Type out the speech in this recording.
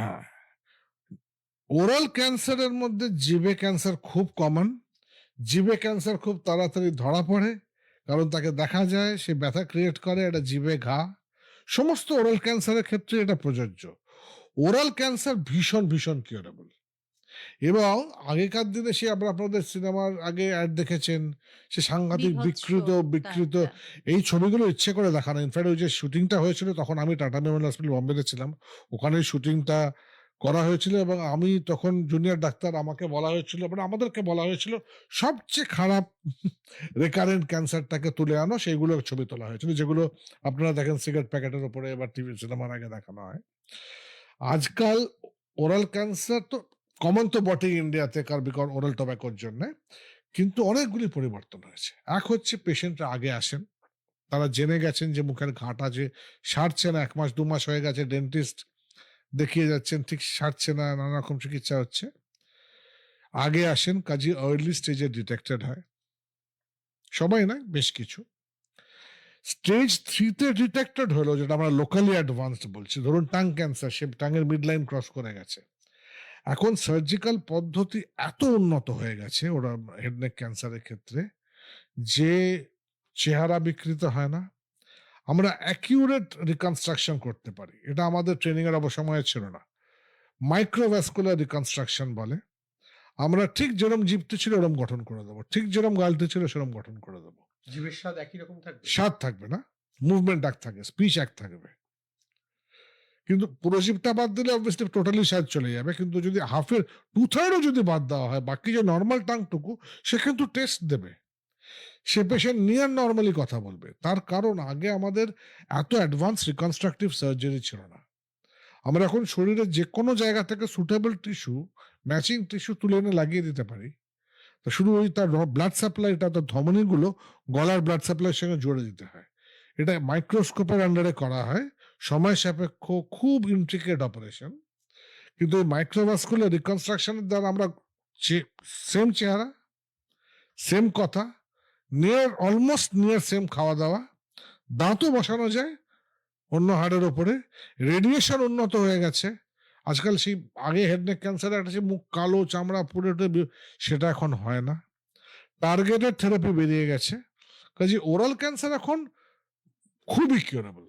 হ্যাঁ। ওরাল ক্যান্সারের মধ্যে জিবে ক্যান্সার খুব কমন জিবে ক্যান্সার খুব তাড়াতাড়ি ধরা পড়ে, কারণ তাকে দেখা যায়, সে ব্যথা ক্রিয়েট করে, এটা জিবে ঘা। সমস্ত ওরাল ক্যান্সারের ক্ষেত্রে এটা প্রযোজ্য। ওরাল ক্যান্সার ভীষণ ভীষণ কিউরেবল এবং আগেকার দিনে সে আমরা আপনাদের সিনেমার আগে অ্যাড দেখেছেন সে সাংঘাতিক বিকৃত বিকৃত এই ছবিগুলো ইচ্ছে করে দেখানো। ইনফ্যাক্ট ওই যে শুটিংটা হয়েছিল তখন আমি টাটা মেমোরিয়াল হসপিটাল বম্বেতে ছিলাম। ওখানে শুটিংটা করা হয়েছিল এবং আমি তখন জুনিয়র ডাক্তার আমাকে বলা হয়েছিল মানে আমাদেরকে বলা হয়েছিল সবচেয়ে খারাপ রেকারেন্ট ক্যান্সারটাকে তুলে আনো সেইগুলো ছবি তোলা হয়েছিল যেগুলো আপনারা দেখেন সিগারেট প্যাকেটের উপরে এবার টিভি সিনেমার আগে দেখানো হয়। আজকাল ওরাল ক্যান্সার তো কমন তো বটেই ইন্ডিয়াতে কার বিকজ ওরাল টোব্যাকোর জন্য, কিন্তু অনেকগুলি পরিবর্তন হয়েছে। এক হচ্ছে পেশেন্টরা আগে আসেন, তারা জেনে গেছেন যে মুখের ঘাটা যে সারছে না, এক মাস, দু মাস হয়ে গেছে ডেন্টিস্ট দেখিয়ে যাচ্ছেন ঠিক সারছে না, নানা রকম চিকিৎসা হচ্ছে। আগে আসেন কাজে আর্লি স্টেজে ডিটেক্টেড হয়। সবাই না বেশ কিছু। স্টেজ থ্রিতে ডিটেক্টেড হলো, যেটা আমরা লোকালি অ্যাডভান্সড বলছি। ধরুন টাং ক্যান্সার সে টাঙের মিড লাইন ক্রস করে গেছে। এখন সার্জিক্যাল পদ্ধতি এত উন্নত হয়ে গেছে ওরা হেডনেক ক্যান্সারের ক্ষেত্রে যে চেহারা বিকৃত হয় না। আমরা অ্যাকিউরেট রিকনস্ট্রাকশন করতে পারি। এটা আমাদের ট্রেনিং এর অবসময়ে ছিল না। মাইক্রোভ্যাসকুলার রিকনস্ট্রাকশন বলে। আমরা ঠিক যেরম জীবতে ছিল ওরম গঠন করে দেবো। ঠিক যেরম গালতে ছিল সেরম গঠন করে দেবো। জীবের স্বাদ একই রকম থাকবে? স্বাদ থাকবে না। মুভমেন্ট এক থাকে স্পিচ এক থাকবে। কিন্তু পুরো জীবটা বাদ দিলে অবভিয়াসলি টোটালি স্বাদ চলে যাবে। কিন্তু যদি হাফের টু থার্ডও যদি বাদ দেওয়া হয়, বাকি যে নর্মাল টাংটুকু, সে কিন্তু টেস্ট দেবে। সে পেশেন্ট নিয়ার নর্মালি কথা বলবে। তার কারণ আগে আমাদের এত অ্যাডভান্স রিকনস্ট্রাকটিভ সার্জারি ছিল না। আমরা এখন শরীরের যে কোনো জায়গা থেকে সুটেবল টিস্যু ম্যাচিং টিস্যু তুলে এনে লাগিয়ে দিতে পারি। তা শুধু ওই তার ব্লাড সাপ্লাইটা তার ধমনীগুলো গলার ব্লাড সাপ্লাইয়ের সঙ্গে জুড়ে দিতে হয়। এটা মাইক্রোস্কোপের আন্ডারে করা হয়। সময় সাপেক্ষ খুব ইন্ট্রিকেট অপারেশন কিন্তু এই মাইক্রোভাস্কুলার রিকনস্ট্রাকশনের দ্বারা আমরা সেম চেহারা সেম কথা নিয়ার অলমোস্ট নিয়ার সেম খাওয়া দাওয়া দাঁতও বসানো যায়, অন্য হাড়ের ওপরে রেডিয়েশন উন্নত হয়ে গেছে। আজকাল সেই আগে হেডনেক ক্যান্সার একটা সেই মুখ কালো, চামড়া পুড়ে সেটা এখন হয় না। টার্গেটেড থেরাপি বেরিয়ে গেছে। কাজে ওরাল ক্যান্সার এখন খুবই কিউরেবল